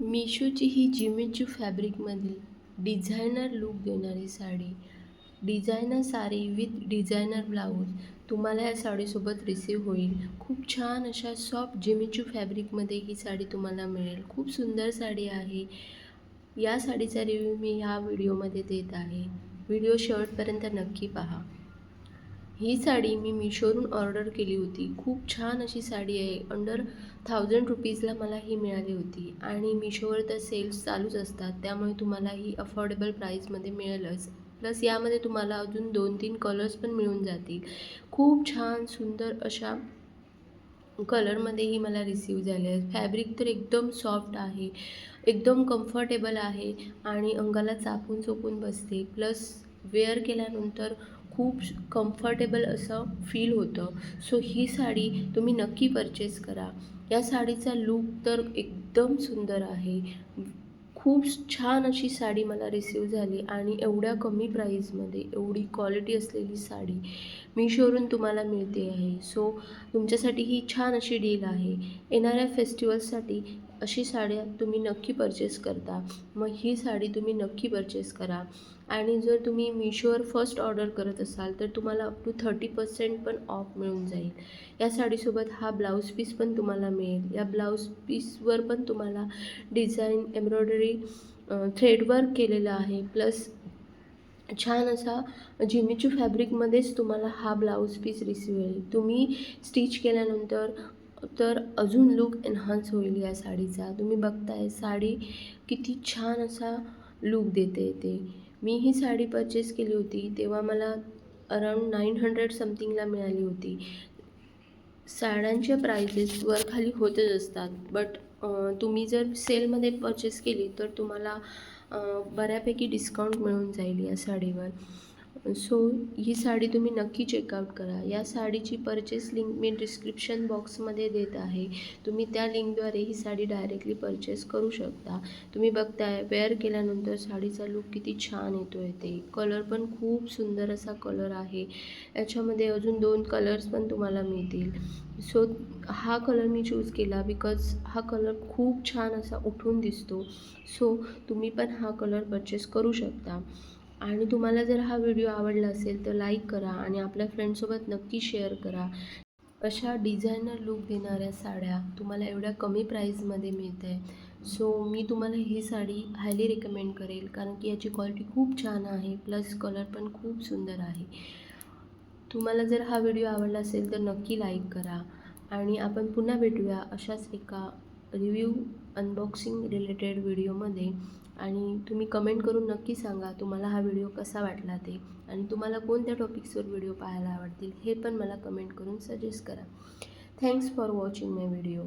मिशोची ही जिमेच्यू फॅब्रिकमधील designer look देणारी sari. Designer sari with designer blouse तुम्हाला या साडीसोबत रिसीव होईल. खूप छान अशा सॉफ्ट जिमिचू फॅब्रिकमध्ये ही साडी तुम्हाला मिळेल. खूप सुंदर साडी आहे. या साडीचा रिव्ह्यू मी ह्या व्हिडिओमध्ये देत आहे. व्हिडिओ शेवटपर्यंत नक्की पहा. ही साडी मी मिशोवरून ऑर्डर केली होती. खूप छान अशी साडी आहे. अंडर थाउजंड रुपीजला मला ही मिळाली होती. आणि मिशोवर तर सेल्स चालूच असतात. त्यामुळे तुम्हाला ही अफोर्डेबल प्राईसमध्ये मिळेलच. प्लस यामध्ये तुम्हाला अजून दोन तीन कलर्स पण मिळून जातील. खूप छान सुंदर अशा कलरमध्ये ही मला रिसीव झाले आहे फॅब्रिक तर एकदम सॉफ्ट आहे. एकदम कम्फर्टेबल आहे. आणि अंगाला चापून चोपून बसते. प्लस वेअर केल्यानंतर खूप कम्फर्टेबल असं फील होतं. सो ही साडी तुम्ही नक्की परचेस करा. या साडीचा लूक तर एकदम सुंदर आहे. खूप छान अशी साडी मला रिसीव झाली आणि एवढ्या कमी प्राईजमध्ये एवढी क्वालिटी असलेली साडी मिशोवरून तुम्हाला मिळते आहे. सो तुमच्यासाठी ही छान अशी डील आहे. येणाऱ्या फेस्टिवल्ससाठी अशी साड्या तुम्ही नक्की परचेस करता. मग ही साडी तुम्ही नक्की परचेस करा. आणि जर तुम्ही मिशोवर फर्स्ट ऑर्डर करत असाल तर तुम्हाला अप टू थर्टी पर्सेंट पण ऑफ मिळून जाईल. या साडीसोबत हा ब्लाऊज पीस पण तुम्हाला मिळेल. या ब्लाऊज पीसवर पण तुम्हाला डिझाईन एम्ब्रॉयडरी थ्रेडवर्क केलेलं आहे. प्लस छान असा जिमीचू फॅब्रिकमध्येच तुम्हाला हा ब्लाऊज पीस रिसिव्ह होईल. तुम्ही स्टिच केल्यानंतर तर अजून लूक एन्हान्स होईल या साडीचा. तुम्ही बघताय साडी किती छान असा लूक देते ते. मी ही साडी परचेस केली होती तेव्हा मला अराऊंड नाईन हंड्रेड समथिंगला मिळाली होती. साड्यांच्या प्राइजेस वर खाली होतच असतात बट तुम्ही जर सेलमध्ये परचेस केली तर तुम्हाला बऱ्यापैकी डिस्काउंट मिळून जाईल या साडीवर. सो ही साडी तुम्ही नक्की चेकआउट करा. या साडीची परचेस लिंक मी डिस्क्रिप्शन बॉक्समध्ये देत आहे. तुम्ही त्या लिंकद्वारे ही साडी डायरेक्टली परचेस करू शकता. तुम्ही बघताय वेअर केल्यानंतर साडीचा लूक किती छान येतो आहे ते. कलर पण खूप सुंदर असा कलर आहे. याच्यामध्ये अजून दोन कलर्स पण तुम्हाला मिळतील. सो हा कलर मी चूज केला बिकॉज हा कलर खूप छान असा उठून दिसतो. सो तुम्ही पण हा कलर परचेस करू शकता. आणि तुम्हाला जर हा व्हिडिओ आवडला असेल तर लाईक करा आणि आपल्या फ्रेंडसोबत नक्की शेअर करा. अशा डिझायनर लूक देणाऱ्या साड्या तुम्हाला एवढ्या कमी प्राईजमध्ये मिळत आहे सो मी तुम्हाला ही साडी हायली रिकमेंड करेल कारण की याची क्वालिटी खूप छान आहे प्लस कलर पण खूप सुंदर आहे. तुम्हाला जर हा व्हिडिओ आवडला असेल तर नक्की लाईक करा. आणि आपण पुन्हा भेटूया अशाच एका रिव्ह्यू अनबॉक्सिंग रिलेटेड व्हिडिओमध्ये आणि तुम्ही कमेंट करून नक्की सांगा तुम्हाला हा व्हिडिओ कसा वाटला ते. आणि तुम्हाला कोणत्या टॉपिक्सवर व्हिडिओ पाहायला आवडतील हे पण मला कमेंट करून सजेस्ट करा. Thanks for watching my video